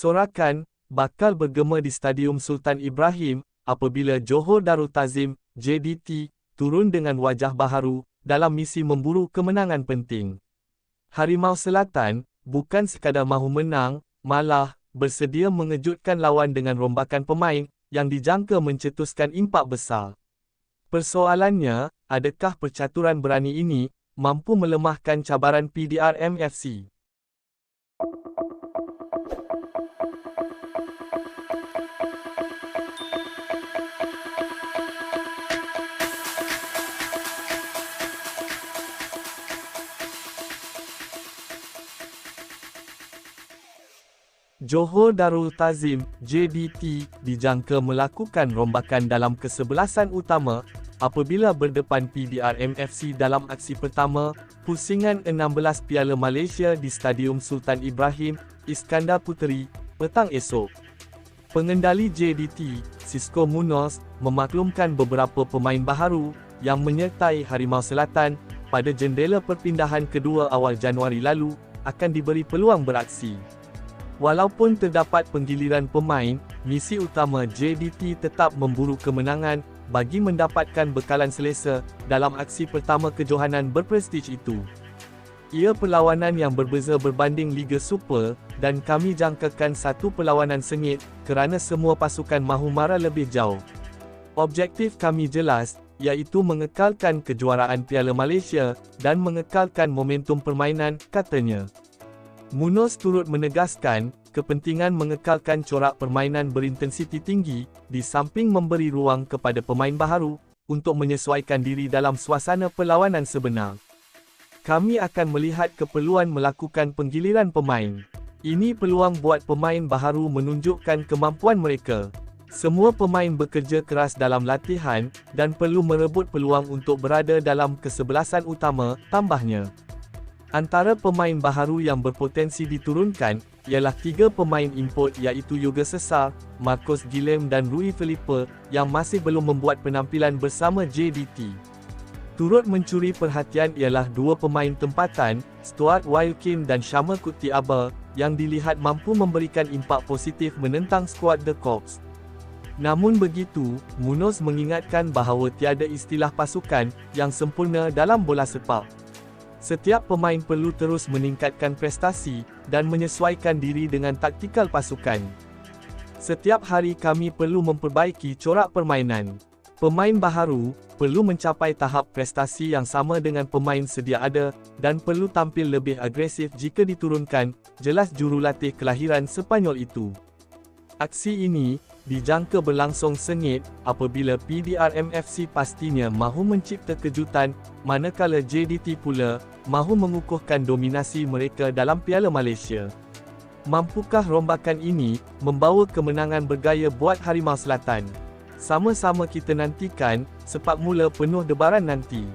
Sorakan bakal bergema di Stadium Sultan Ibrahim apabila Johor Darul Tazim JDT turun dengan wajah baharu dalam misi memburu kemenangan penting. Harimau Selatan bukan sekadar mahu menang, malah bersedia mengejutkan lawan dengan rombakan pemain yang dijangka mencetuskan impak besar. Persoalannya, adakah percaturan berani ini mampu melemahkan cabaran PDRM FC? Johor Darul Tazim JDT dijangka melakukan rombakan dalam kesebelasan utama apabila berdepan PDRM FC dalam aksi pertama pusingan 16 Piala Malaysia di Stadium Sultan Ibrahim Iskandar Puteri petang esok. Pengendali JDT, Cisco Munoz, memaklumkan beberapa pemain baharu yang menyertai Harimau Selatan pada jendela perpindahan kedua awal Januari lalu akan diberi peluang beraksi. Walaupun terdapat penggiliran pemain, misi utama JDT tetap memburu kemenangan bagi mendapatkan bekalan selesa dalam aksi pertama kejohanan berprestij itu. Ia perlawanan yang berbeza berbanding Liga Super dan kami jangkakan satu perlawanan sengit kerana semua pasukan mahu mara lebih jauh. Objektif kami jelas, iaitu mengekalkan kejuaraan Piala Malaysia dan mengekalkan momentum permainan, katanya. Munoz turut menegaskan, kepentingan mengekalkan corak permainan berintensiti tinggi, di samping memberi ruang kepada pemain baharu, untuk menyesuaikan diri dalam suasana perlawanan sebenar. Kami akan melihat keperluan melakukan penggiliran pemain. Ini peluang buat pemain baharu menunjukkan kemampuan mereka. Semua pemain bekerja keras dalam latihan, dan perlu merebut peluang untuk berada dalam kesebelasan utama, tambahnya. Antara pemain baharu yang berpotensi diturunkan, ialah tiga pemain import iaitu Yoga Sesar, Marcos Guilhem dan Rui Felipe, yang masih belum membuat penampilan bersama JDT. Turut mencuri perhatian ialah dua pemain tempatan, Stuart Wilkin dan Shama Kuti Abel, yang dilihat mampu memberikan impak positif menentang skuad The Corps. Namun begitu, Munoz mengingatkan bahawa tiada istilah pasukan yang sempurna dalam bola sepak. Setiap pemain perlu terus meningkatkan prestasi dan menyesuaikan diri dengan taktikal pasukan. Setiap hari kami perlu memperbaiki corak permainan. Pemain baharu perlu mencapai tahap prestasi yang sama dengan pemain sedia ada dan perlu tampil lebih agresif jika diturunkan, jelas jurulatih kelahiran Sepanyol itu. Aksi ini dijangka berlangsung sengit apabila PDRMFC pastinya mahu mencipta kejutan manakala JDT pula mahu mengukuhkan dominasi mereka dalam Piala Malaysia. Mampukah rombakan ini membawa kemenangan bergaya buat Harimau Selatan? Sama-sama kita nantikan sepak mula penuh debaran nanti.